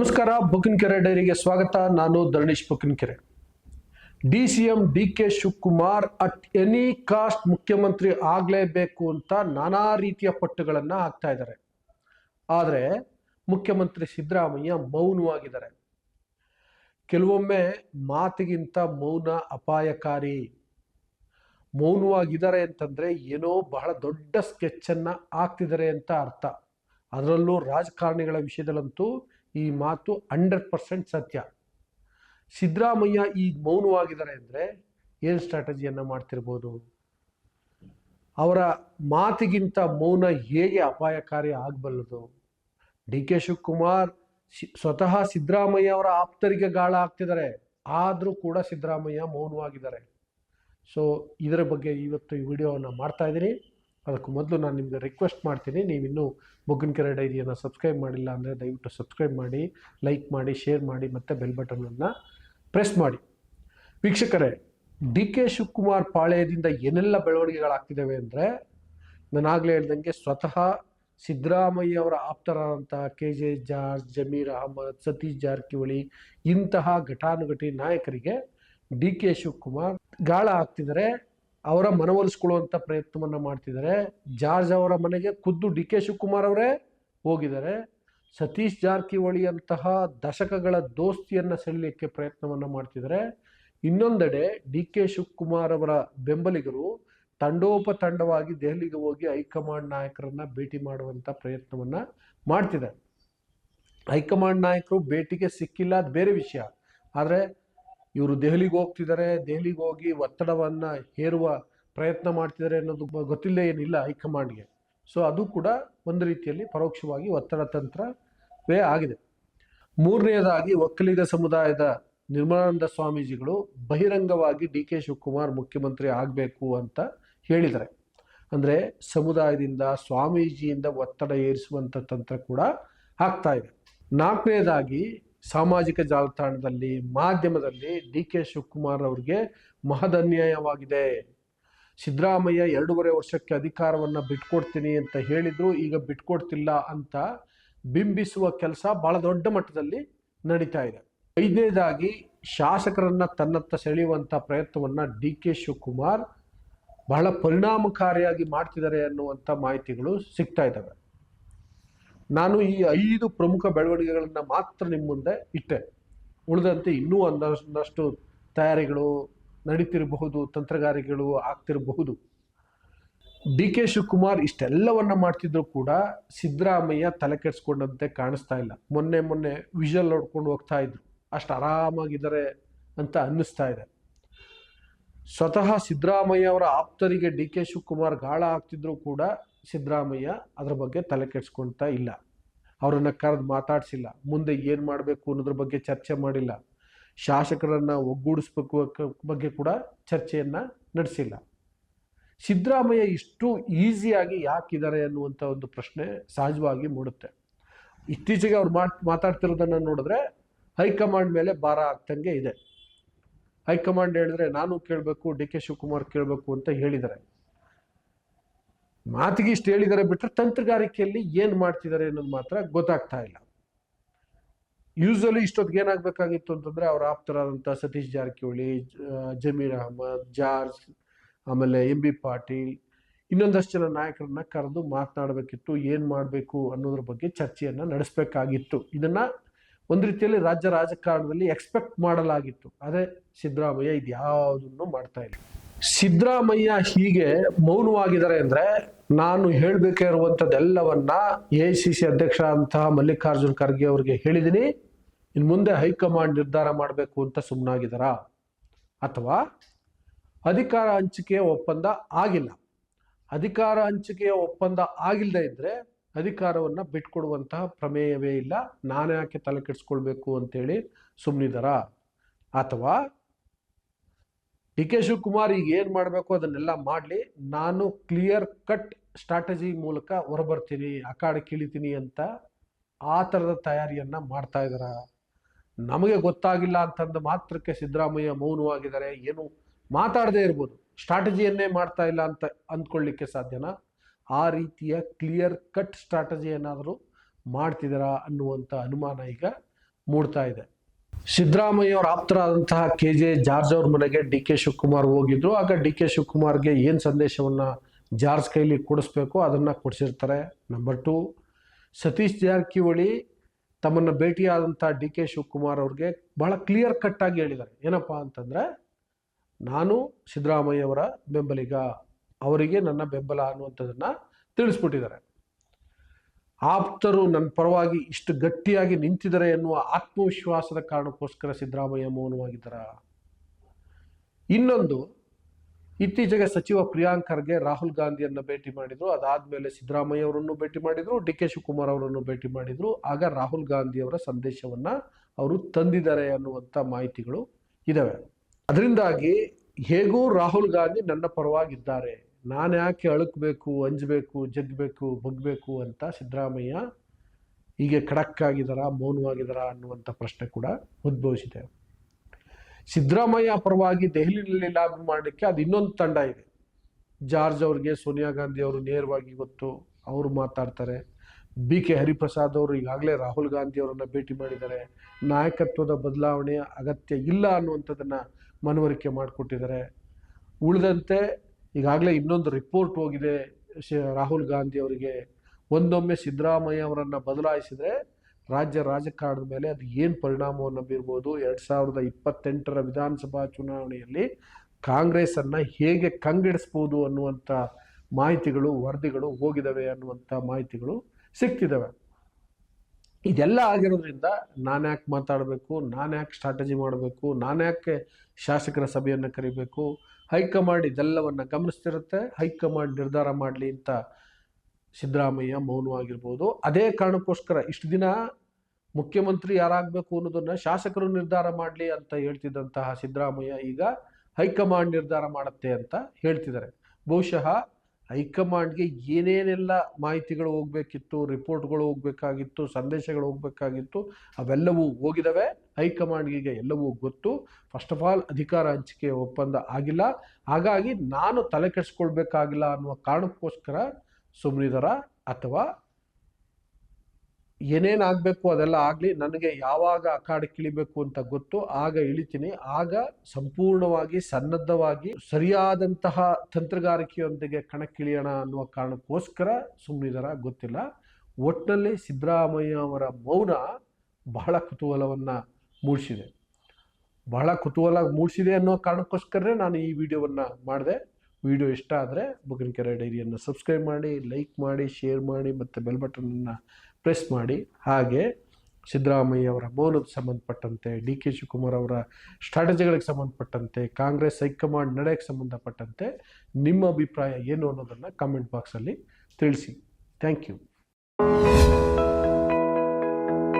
ನಮಸ್ಕಾರ ಬುಕ್ಕಿನಕೆರೆ ಡೈರಿಗೆ ಸ್ವಾಗತ. ನಾನು Dharanish Bukkinakere D C M D K Shivakumar at any cost ಮುಖ್ಯಮಂತ್ರಿ ಆಗಲೇಬೇಕು ಅಂತ ನಾನಾ ರೀತಿಯ ಪಟ್ಟುಗಳನ್ನು ಹಾಕ್ತಾ ಇದ್ದಾರೆ. ಆದರೆ ಮುಖ್ಯಮಂತ್ರಿ ಸಿದ್ದರಾಮಯ್ಯ ಮೌನವಾಗಿದ್ದಾರೆ. ಕೆಲವೊಮ್ಮೆ ಮಾತಿಗಿಂತ ಮೌನ ಅಪಾಯಕಾರಿ. ಮೌನವಾಗಿದ್ದಾರೆ ಅಂತಂದ್ರೆ ಏನೋ ಬಹಳ ದೊಡ್ಡ ಸ್ಕೆಚ್ಚನ್ನು ಹಾಕ್ತಿದ್ದಾರೆ ಅಂತ ಅರ್ಥ. ಅದರಲ್ಲೂ ರಾಜಕಾರಣಿಗಳ ವಿಷಯದಲ್ಲಂತೂ ಈ ಮಾತು ಹಂಡ್ರೆಡ್ ಪರ್ಸೆಂಟ್ ಸತ್ಯ. ಸಿದ್ದರಾಮಯ್ಯ ಈಗ ಮೌನವಾಗಿದ್ದಾರೆ ಅಂದರೆ ಏನು ಸ್ಟ್ರಾಟಜಿಯನ್ನು ಮಾಡ್ತಿರ್ಬೋದು? ಅವರ ಮಾತಿಗಿಂತ ಮೌನ ಹೇಗೆ ಅಪಾಯಕಾರಿ ಆಗಬಲ್ಲದು? ಡಿ ಕೆ ಶಿವಕುಮಾರ್ ಸ್ವತಃ ಸಿದ್ದರಾಮಯ್ಯ ಅವರ ಆಪ್ತರಿಗೆ ಗಾಳ ಆಗ್ತಿದ್ದಾರೆ ಆದರೂ ಕೂಡ ಸಿದ್ದರಾಮಯ್ಯ ಮೌನವಾಗಿದ್ದಾರೆ. ಸೊ ಇದರ ಬಗ್ಗೆ ಇವತ್ತು ಈ ವಿಡಿಯೋವನ್ನು ಮಾಡ್ತಾ ಇದ್ದೀನಿ. ಅದಕ್ಕೂ ಮೊದಲು ನಾನು ನಿಮಗೆ ರಿಕ್ವೆಸ್ಟ್ ಮಾಡ್ತೀನಿ ನೀವಿನ್ನೂ ಬೊಗ್ಗನಕೆರೆ ಡೈರಿಯನ್ನು ಸಬ್ಸ್ಕ್ರೈಬ್ ಮಾಡಿಲ್ಲ ಅಂದರೆ ದಯವಿಟ್ಟು ಸಬ್ಸ್ಕ್ರೈಬ್ ಮಾಡಿ ಲೈಕ್ ಮಾಡಿ ಶೇರ್ ಮಾಡಿ ಮತ್ತು ಬೆಲ್ ಬಟನನ್ನು ಪ್ರೆಸ್ ಮಾಡಿ. ವೀಕ್ಷಕರೇ, ಡಿ ಕೆ ಶಿವಕುಮಾರ್ ಪಾಳ್ಯದಿಂದ ಏನೆಲ್ಲ ಬೆಳವಣಿಗೆಗಳಾಗ್ತಿದ್ದಾವೆ ಅಂದರೆ ನಾನಾಗಲೇ ಹೇಳ್ದಂಗೆ ಸ್ವತಃ ಸಿದ್ದರಾಮಯ್ಯ ಅವರ ಆಪ್ತರಾದಂತಹ K J George, Zameer Ahmed, Satish Jarkiholi ಇಂತಹ ಘಟಾನುಘಟಿ ನಾಯಕರಿಗೆ ಡಿ ಕೆ ಶಿವಕುಮಾರ್ ಗಾಳ ಹಾಕ್ತಿದ್ದಾರೆ. ಅವರ ಮನವೊಲಿಸ್ಕೊಳ್ಳುವಂಥ ಪ್ರಯತ್ನವನ್ನು ಮಾಡ್ತಿದ್ದಾರೆ. ಜಾರ್ಜ್ ಅವರ ಮನೆಗೆ ಖುದ್ದು ಡಿ ಕೆ ಶಿವಕುಮಾರ್ ಅವರೇ ಹೋಗಿದ್ದಾರೆ. ಸತೀಶ್ ಜಾರಕಿಹೊಳಿ ಅಂತಹ ದಶಕಗಳ ದೋಸ್ತಿಯನ್ನು ಸೆಳಲಿಕ್ಕೆ ಪ್ರಯತ್ನವನ್ನು ಮಾಡ್ತಿದ್ದಾರೆ. ಇನ್ನೊಂದೆಡೆ ಡಿ ಕೆ ಶಿವಕುಮಾರ್ ಅವರ ಬೆಂಬಲಿಗರು ತಂಡೋಪತಂಡವಾಗಿ ದೆಹಲಿಗೆ ಹೋಗಿ ಹೈಕಮಾಂಡ್ ನಾಯಕರನ್ನ ಭೇಟಿ ಮಾಡುವಂಥ ಪ್ರಯತ್ನವನ್ನು ಮಾಡ್ತಿದ್ದಾರೆ. ಹೈಕಮಾಂಡ್ ನಾಯಕರು ಭೇಟಿಗೆ ಸಿಕ್ಕಿಲ್ಲ, ಅದು ಬೇರೆ ವಿಷಯ. ಆದರೆ ಇವರು ದೆಹಲಿಗೆ ಹೋಗ್ತಿದ್ದಾರೆ ದೆಹಲಿಗೆ ಹೋಗಿ ಒತ್ತಡವನ್ನು ಹೇರುವ ಪ್ರಯತ್ನ ಮಾಡ್ತಿದ್ದಾರೆ ಅನ್ನೋದು ಗೊತ್ತಿಲ್ಲೇ ಏನಿಲ್ಲ ಹೈಕಮಾಂಡ್ಗೆ. ಸೊ ಅದು ಕೂಡ ಒಂದು ರೀತಿಯಲ್ಲಿ ಪರೋಕ್ಷವಾಗಿ ಒತ್ತಡ ತಂತ್ರವೇ ಆಗಿದೆ. ಮೂರನೆಯದಾಗಿ ಒಕ್ಕಲಿಗ ಸಮುದಾಯದ ನಿರ್ಮಲಾನಂದ ಸ್ವಾಮೀಜಿಗಳು ಬಹಿರಂಗವಾಗಿ ಡಿ ಕೆ ಶಿವಕುಮಾರ್ ಮುಖ್ಯಮಂತ್ರಿ ಆಗಬೇಕು ಅಂತ ಹೇಳಿದ್ದಾರೆ. ಅಂದರೆ ಸಮುದಾಯದಿಂದ, ಸ್ವಾಮೀಜಿಯಿಂದ ಒತ್ತಡ ಏರಿಸುವಂಥ ತಂತ್ರ ಕೂಡ ಆಗ್ತಾ ಇದೆ. ನಾಲ್ಕನೇದಾಗಿ ಸಾಮಾಜಿಕ ಜಾಲತಾಣದಲ್ಲಿ, ಮಾಧ್ಯಮದಲ್ಲಿ ಡಿ ಕೆ ಶಿವಕುಮಾರ್ ಅವರಿಗೆ ಮಹದನ್ಯಾಯವಾಗಿದೆ ಸಿದ್ದರಾಮಯ್ಯ ಎರಡೂವರೆ ವರ್ಷಕ್ಕೆ ಅಧಿಕಾರವನ್ನು ಬಿಟ್ಕೊಡ್ತೀನಿ ಅಂತ ಹೇಳಿದ್ರು, ಈಗ ಬಿಟ್ಕೊಡ್ತಿಲ್ಲ ಅಂತ ಬಿಂಬಿಸುವ ಕೆಲಸ ಬಹಳ ದೊಡ್ಡ ಮಟ್ಟದಲ್ಲಿ ನಡೀತಾ ಇದೆ. ಐದನೇದಾಗಿ, ಶಾಸಕರನ್ನ ತನ್ನತ್ತ ಸೆಳೆಯುವಂಥ ಪ್ರಯತ್ನವನ್ನ ಡಿ ಕೆ ಶಿವಕುಮಾರ್ ಬಹಳ ಪರಿಣಾಮಕಾರಿಯಾಗಿ ಮಾಡ್ತಿದ್ದಾರೆ ಅನ್ನುವಂಥ ಮಾಹಿತಿಗಳು ಸಿಗ್ತಾ ಇದ್ದಾವೆ. ನಾನು ಈ ಐದು ಪ್ರಮುಖ ಬೆಳವಣಿಗೆಗಳನ್ನು ಮಾತ್ರ ನಿಮ್ಮ ಮುಂದೆ ಇಟ್ಟೆ. ಉಳಿದಂತೆ ಇನ್ನೂ ಒಂದಷ್ಟು ತಯಾರಿಗಳು ನಡೀತಿರಬಹುದು, ತಂತ್ರಗಾರಿಕೆಗಳು ಆಗ್ತಿರಬಹುದು. ಡಿ ಕೆ ಶಿವಕುಮಾರ್ ಇಷ್ಟೆಲ್ಲವನ್ನ ಮಾಡ್ತಿದ್ರು ಕೂಡ ಸಿದ್ದರಾಮಯ್ಯ ತಲೆ ಕೆಡಿಸ್ಕೊಂಡಂತೆ ಕಾಣಿಸ್ತಾ ಇಲ್ಲ. ಮೊನ್ನೆ ಮೊನ್ನೆ ವಿಷಲ್ ನೋಡ್ಕೊಂಡು ಹೋಗ್ತಾ ಇದ್ರು. ಅಷ್ಟು ಆರಾಮಾಗಿದ್ದಾರೆ ಅಂತ ಅನ್ನಿಸ್ತಾ ಇದೆ. ಸ್ವತಃ ಸಿದ್ದರಾಮಯ್ಯ ಅವರ ಆಪ್ತರಿಗೆ ಡಿ ಕೆ ಶಿವಕುಮಾರ್ ಗಾಳ ಹಾಕ್ತಿದ್ರು ಕೂಡ ಸಿದ್ದರಾಮಯ್ಯ ಅದರ ಬಗ್ಗೆ ತಲೆ ಕೆಡಿಸ್ಕೊಳ್ತಾ ಇಲ್ಲ. ಅವರನ್ನ ಕರೆದು ಮಾತಾಡಿಸಿಲ್ಲ. ಮುಂದೆ ಏನು ಮಾಡಬೇಕು ಅನ್ನೋದ್ರ ಬಗ್ಗೆ ಚರ್ಚೆ ಮಾಡಿಲ್ಲ. ಶಾಸಕರನ್ನು ಒಗ್ಗೂಡಿಸ್ಬೇಕು ಬಗ್ಗೆ ಕೂಡ ಚರ್ಚೆಯನ್ನು ನಡೆಸಿಲ್ಲ. ಸಿದ್ದರಾಮಯ್ಯ ಇಷ್ಟು ಈಸಿಯಾಗಿ ಯಾಕಿದ್ದಾರೆ ಅನ್ನುವಂಥ ಒಂದು ಪ್ರಶ್ನೆ ಸಹಜವಾಗಿ ಮೂಡುತ್ತೆ. ಇತ್ತೀಚೆಗೆ ಅವ್ರು ಮಾತ್, ಮಾತಾಡ್ತಿರೋದನ್ನ ನೋಡಿದ್ರೆ ಹೈಕಮಾಂಡ್ ಮೇಲೆ ಭಾರ ಆಗ್ತಂಗೆ ಇದೆ. ಹೈಕಮಾಂಡ್ ಹೇಳಿದ್ರೆ ನಾನು ಕೇಳಬೇಕು, ಡಿ ಕೆ ಶಿವಕುಮಾರ್ ಕೇಳಬೇಕು ಅಂತ ಹೇಳಿದ್ದಾರೆ. ಮಾತಿಗೆ ಇಷ್ಟು ಹೇಳಿದ್ದಾರೆ ಬಿಟ್ಟರೆ ತಂತ್ರಗಾರಿಕೆಯಲ್ಲಿ ಏನು ಮಾಡ್ತಿದ್ದಾರೆ ಅನ್ನೋದು ಮಾತ್ರ ಗೊತ್ತಾಗ್ತಾ ಇಲ್ಲ. ಯೂಸಲಿ ಇಷ್ಟೊತ್ತಿಗೆ ಏನಾಗಬೇಕಾಗಿತ್ತು ಅಂತಂದ್ರೆ ಅವ್ರ ಆಪ್ತರಾದಂಥ ಸತೀಶ್ ಜಾರಕಿಹೊಳಿ ಜಮೀರ್ ಅಹಮದ್, ಜಾರ್ಜ್, ಆಮೇಲೆ ಎಂ ಬಿ ಪಾಟೀಲ್, ಇನ್ನೊಂದಷ್ಟು ಜನ ನಾಯಕರನ್ನ ಕರೆದು ಮಾತನಾಡಬೇಕಿತ್ತು, ಏನು ಮಾಡಬೇಕು ಅನ್ನೋದ್ರ ಬಗ್ಗೆ ಚರ್ಚೆಯನ್ನ ನಡೆಸಬೇಕಾಗಿತ್ತು. ಇದನ್ನ ಒಂದು ರೀತಿಯಲ್ಲಿ ರಾಜ್ಯ ರಾಜಕಾರಣದಲ್ಲಿ ಎಕ್ಸ್ಪೆಕ್ಟ್ ಮಾಡಲಾಗಿತ್ತು. ಅದೇ ಸಿದ್ದರಾಮಯ್ಯ ಇದು ಯಾವುದನ್ನು ಮಾಡ್ತಾ ಇಲ್ಲ. ಸಿದ್ದರಾಮಯ್ಯ ಹೀಗೆ ಮೌನವಾಗಿದ್ದಾರೆ ಅಂದ್ರೆ ನಾನು ಹೇಳಬೇಕಿರುವಂಥದ್ದೆಲ್ಲವನ್ನ ಎ ಸಿ ಸಿ ಅಧ್ಯಕ್ಷ ಅಂತಹ ಮಲ್ಲಿಕಾರ್ಜುನ್ ಖರ್ಗೆ ಅವರಿಗೆ ಹೇಳಿದ್ದೀನಿ. ಇನ್ನು ಮುಂದೆ ಹೈಕಮಾಂಡ್ ನಿರ್ಧಾರ ಮಾಡಬೇಕು ಅಂತ ಸುಮ್ಮನಾಗಿದ್ದಾರಾ ಅಥವಾ ಅಧಿಕಾರ ಹಂಚಿಕೆಯ ಒಪ್ಪಂದ ಆಗಿಲ್ಲ. ಅಧಿಕಾರ ಹಂಚಿಕೆಯ ಒಪ್ಪಂದ ಆಗಿಲ್ಲದೆ ಇದ್ರೆ ಅಧಿಕಾರವನ್ನ ಬಿಟ್ಕೊಡುವಂತಹ ಪ್ರಮೇಯವೇ ಇಲ್ಲ. ನಾನು ಯಾಕೆ ತಲೆ ಕೆಡಿಸ್ಕೊಳ್ಬೇಕು ಅಂತೇಳಿ ಸುಮ್ಮನಿದ್ದಾರಾ ಅಥವಾ ಡಿ ಕೆ ಶಿವಕುಮಾರ್ ಈಗ ಏನು ಮಾಡಬೇಕು ಅದನ್ನೆಲ್ಲ ಮಾಡಲಿ. ನಾನು ಕ್ಲಿಯರ್ ಕಟ್ ಸ್ಟ್ರಾಟಜಿ ಮೂಲಕ ಹೊರಬರ್ತೀನಿ ಅಖಾಡೆ ಕೀಳಿತೀನಿ ಅಂತ ಆ ಥರದ ತಯಾರಿಯನ್ನ ಮಾಡ್ತಾ ಇದ್ದಾರ ನಮಗೆ ಗೊತ್ತಾಗಿಲ್ಲ ಅಂತಂದು ಮಾತ್ರಕ್ಕೆ ಸಿದ್ದರಾಮಯ್ಯ ಮೌನವಾಗಿದ್ದಾರೆ. ಏನು ಮಾತಾಡದೇ ಇರ್ಬೋದು. ಸ್ಟ್ರಾಟಜಿಯನ್ನೇ ಮಾಡ್ತಾ ಇಲ್ಲ ಅಂತ ಅಂದ್ಕೊಳ್ಳಿಕ್ಕೆ ಸಾಧ್ಯನಾ? ಆ ರೀತಿಯ ಕ್ಲಿಯರ್ ಕಟ್ ಸ್ಟ್ರಾಟಜಿ ಏನಾದರೂ ಮಾಡ್ತಿದ್ದೀರಾ ಅನ್ನುವಂಥ ಅನುಮಾನ ಈಗ ಮೂಡ್ತಾ ಇದೆ. ಸಿದ್ದರಾಮಯ್ಯ ಅವರ ಆಪ್ತರಾದಂತಹ ಕೆ ಜೆ ಜಾರ್ಜ್ ಅವ್ರ ಮನೆಗೆ ಡಿ ಕೆ ಶಿವಕುಮಾರ್ ಹೋಗಿದ್ರು. ಆಗ ಡಿ ಕೆ ಶಿವಕುಮಾರ್ಗೆ ಏನು ಸಂದೇಶವನ್ನು ಜಾರ್ಜ್ ಕೈಲಿ ಕೊಡಿಸ್ಬೇಕು ಅದನ್ನು ಕೊಡಿಸಿರ್ತಾರೆ. ನಂಬರ್ ಟು ಸತೀಶ್ ಜಾರಕಿಹೊಳಿ ತಮ್ಮನ್ನು ಭೇಟಿಯಾದಂಥ ಡಿ ಕೆ ಶಿವಕುಮಾರ್ ಅವ್ರಿಗೆ ಬಹಳ ಕ್ಲಿಯರ್ ಕಟ್ ಆಗಿ ಹೇಳಿದ್ದಾರೆ. ಏನಪ್ಪ ಅಂತಂದರೆ, ನಾನು ಸಿದ್ದರಾಮಯ್ಯ ಅವರ ಬೆಂಬಲಿಗ, ಅವರಿಗೆ ನನ್ನ ಬೆಂಬಲ ಅನ್ನುವಂಥದ್ದನ್ನು ತಿಳಿಸ್ಬಿಟ್ಟಿದ್ದಾರೆ. ಆಪ್ತರು ನನ್ನ ಪರವಾಗಿ ಇಷ್ಟು ಗಟ್ಟಿಯಾಗಿ ನಿಂತಿದ್ದಾರೆ ಎನ್ನುವ ಆತ್ಮವಿಶ್ವಾಸದ ಕಾರಣಕ್ಕೋಸ್ಕರ ಸಿದ್ದರಾಮಯ್ಯ ಮೌನವಾಗಿದ್ದಾರ. ಇನ್ನೊಂದು, ಇತ್ತೀಚೆಗೆ ಸಚಿವ ಪ್ರಿಯಾಂಕ್ ಖರ್ಗೆ ರಾಹುಲ್ ಗಾಂಧಿಯನ್ನು ಭೇಟಿ ಮಾಡಿದ್ರು. ಅದಾದಮೇಲೆ ಸಿದ್ದರಾಮಯ್ಯ ಅವರನ್ನು ಭೇಟಿ ಮಾಡಿದ್ರು, ಡಿ ಕೆ ಶಿವಕುಮಾರ್ ಅವರನ್ನು ಭೇಟಿ ಮಾಡಿದ್ರು. ಆಗ ರಾಹುಲ್ ಗಾಂಧಿ ಅವರ ಸಂದೇಶವನ್ನ ಅವರು ತಂದಿದ್ದಾರೆ ಅನ್ನುವಂಥ ಮಾಹಿತಿಗಳು ಇದ್ದಾವೆ ಅದರಿಂದಾಗಿ ಹೇಗೂ ರಾಹುಲ್ ಗಾಂಧಿ ನನ್ನ ಪರವಾಗಿದ್ದಾರೆ? ನಾನು ಯಾಕೆ ಅಳುಕಬೇಕು, ಅಂಜಬೇಕು ಜಗ್ಬೇಕು ಬಗ್ಬೇಕು ಅಂತ ಸಿದ್ದರಾಮಯ್ಯ ಹೀಗೆ ಖಡಕ್ ಆಗಿದಾರ ಮೌನವಾಗಿದಾರ ಅನ್ನುವಂಥ ಪ್ರಶ್ನೆ ಕೂಡ ಉದ್ಭವಿಸಿದೆ. ಸಿದ್ದರಾಮಯ್ಯ ಪರವಾಗಿ ದೆಹಲಿಯಲ್ಲಿ ಲಾಭ ಮಾಡಲಿಕ್ಕೆ ಅದು ಇನ್ನೊಂದು ತಂಡ ಇದೆ. ಜಾರ್ಜ್ ಅವ್ರಿಗೆ, ಸೋನಿಯಾ ಗಾಂಧಿ ಅವರು ನೇರವಾಗಿ ಗೊತ್ತು, ಅವರು ಮಾತಾಡ್ತಾರೆ. ಬಿ ಕೆ ಹರಿಪ್ರಸಾದ್ ಅವರು ಈಗಾಗಲೇ ರಾಹುಲ್ ಗಾಂಧಿ ಅವರನ್ನು ಭೇಟಿ ಮಾಡಿದ್ದಾರೆ. ನಾಯಕತ್ವದ ಬದಲಾವಣೆಯ ಅಗತ್ಯ ಇಲ್ಲ ಅನ್ನುವಂಥದ್ದನ್ನು ಮನವರಿಕೆ ಮಾಡಿಕೊಟ್ಟಿದ್ದಾರೆ. ಉಳಿದಂತೆ ಈಗಾಗಲೇ ಇನ್ನೊಂದು ರಿಪೋರ್ಟ್ ಹೋಗಿದೆ ರಾಹುಲ್ ಗಾಂಧಿ ಅವರಿಗೆ. ಒಂದೊಮ್ಮೆ ಸಿದ್ದರಾಮಯ್ಯ ಅವರನ್ನು ಬದಲಾಯಿಸಿದರೆ ರಾಜ್ಯ ರಾಜಕಾರಣದ ಮೇಲೆ ಅದು ಏನು ಪರಿಣಾಮವನ್ನು ಬೀರ್ಬೋದು ಎರಡು ಸಾವಿರದ ಇಪ್ಪತ್ತೆಂಟರ ವಿಧಾನಸಭಾ ಚುನಾವಣೆಯಲ್ಲಿ ಕಾಂಗ್ರೆಸ್ಸನ್ನು ಹೇಗೆ ಕಂಗೆಡಿಸ್ಬೋದು ಅನ್ನುವಂಥ ಮಾಹಿತಿಗಳು, ವರದಿಗಳು ಹೋಗಿದ್ದಾವೆ ಅನ್ನುವಂಥ ಮಾಹಿತಿಗಳು ಸಿಕ್ತಿದ್ದಾವೆ ಇದೆಲ್ಲ ಆಗಿರೋದ್ರಿಂದ ನಾನು ಯಾಕೆ ಮಾತಾಡಬೇಕು? ನಾನು ಯಾಕೆ ಸ್ಟ್ರಾಟಜಿ ಮಾಡಬೇಕು? ನಾನು ಯಾಕೆ ಶಾಸಕರ ಸಭೆಯನ್ನು ಕರಿಬೇಕು? ಹೈಕಮಾಂಡ್ ಇದೆಲ್ಲವನ್ನು ಗಮನಿಸ್ತಿರುತ್ತೆ. ಹೈಕಮಾಂಡ್ ನಿರ್ಧಾರ ಮಾಡಲಿ ಅಂತ ಸಿದ್ದರಾಮಯ್ಯ ಮೌನವಾಗಿರ್ಬೋದು. ಅದೇ ಕಾರಣಕ್ಕೋಸ್ಕರ ಇಷ್ಟು ದಿನ ಮುಖ್ಯಮಂತ್ರಿ ಯಾರಾಗಬೇಕು ಅನ್ನೋದನ್ನು ಶಾಸಕರು ನಿರ್ಧಾರ ಮಾಡಲಿ ಅಂತ ಹೇಳ್ತಿದ್ದಂತಹ ಸಿದ್ದರಾಮಯ್ಯ ಈಗ ಹೈಕಮಾಂಡ್ ನಿರ್ಧಾರ ಮಾಡುತ್ತೆ ಅಂತ ಹೇಳ್ತಿದ್ದಾರೆ. ಬಹುಶಃ ಹೈಕಮಾಂಡ್ಗೆ ಏನೇನೆಲ್ಲ ಮಾಹಿತಿಗಳು ಹೋಗ್ಬೇಕಿತ್ತು, ರಿಪೋರ್ಟ್ಗಳು ಹೋಗ್ಬೇಕಾಗಿತ್ತು, ಸಂದೇಶಗಳು ಹೋಗ್ಬೇಕಾಗಿತ್ತು, ಅವೆಲ್ಲವೂ ಹೋಗಿದ್ದಾವೆ ಹೈಕಮಾಂಡ್ಗೆ ಎಲ್ಲವೂ ಗೊತ್ತು. ಫಸ್ಟ್ ಆಫ್ ಆಲ್ ಅಧಿಕಾರ ಹಂಚಿಕೆ ಒಪ್ಪಂದ ಆಗಿಲ್ಲ. ಹಾಗಾಗಿ ನಾನು ತಲೆ ಕೆಡಿಸ್ಕೊಳ್ಬೇಕಾಗಿಲ್ಲ ಅನ್ನುವ ಕಾರಣಕ್ಕೋಸ್ಕರ ಸುಮ್ಮನಿದಾರ ಅಥವಾ ಏನೇನು ಆಗಬೇಕು ಅದೆಲ್ಲ ಆಗಲಿ, ನನಗೆ ಯಾವಾಗ ಅಖಾಡಕ್ಕೆ ಇಳಿಬೇಕು ಅಂತ ಗೊತ್ತು, ಆಗ ಇಳಿತೀನಿ. ಆಗ ಸಂಪೂರ್ಣವಾಗಿ ಸನ್ನದ್ಧವಾಗಿ ಸರಿಯಾದಂತಹ ತಂತ್ರಗಾರಿಕೆಯೊಂದಿಗೆ ಕಣಕ್ಕಿಳಿಯೋಣ ಅನ್ನುವ ಕಾರಣಕ್ಕೋಸ್ಕರ ಸುಮ್ಮನಿದರ ಗೊತ್ತಿಲ್ಲ. ಒಟ್ಟಿನಲ್ಲಿ ಸಿದ್ದರಾಮಯ್ಯ ಅವರ ಮೌನ ಬಹಳ ಕುತೂಹಲವನ್ನು ಮೂಡಿಸಿದೆ. ಬಹಳ ಕುತೂಹಲ ಮೂಡಿಸಿದೆ ಅನ್ನೋ ಕಾರಣಕ್ಕೋಸ್ಕರನೇ ನಾನು ಈ ವಿಡಿಯೋವನ್ನು ಮಾಡಿದೆ. ವಿಡಿಯೋ ಇಷ್ಟ ಆದರೆ ಬುಗನಕೆರೆ ಡೈರಿಯನ್ನು ಸಬ್ಸ್ಕ್ರೈಬ್ ಮಾಡಿ, ಲೈಕ್ ಮಾಡಿ, ಶೇರ್ ಮಾಡಿ, ಮತ್ತು ಬೆಲ್ ಬಟನನ್ನು ಪ್ರೆಸ್ ಮಾಡಿ, ಹಾಗೆ ಸಿದ್ದರಾಮಯ್ಯ ಅವರ ಮೌನದ ಸಂಬಂಧಪಟ್ಟಂತೆ, ಡಿ ಕೆ ಶಿವಕುಮಾರ್ ಅವರ ಸ್ಟ್ರಾಟಜಿಗಳಿಗೆ ಸಂಬಂಧಪಟ್ಟಂತೆ, ಕಾಂಗ್ರೆಸ್ ಹೈಕಮಾಂಡ್ ನಡೆಗೆ ಸಂಬಂಧಪಟ್ಟಂತೆ ನಿಮ್ಮ ಅಭಿಪ್ರಾಯ ಏನು ಅನ್ನೋದನ್ನು ಕಾಮೆಂಟ್ ಬಾಕ್ಸಲ್ಲಿ ತಿಳಿಸಿ. Thank you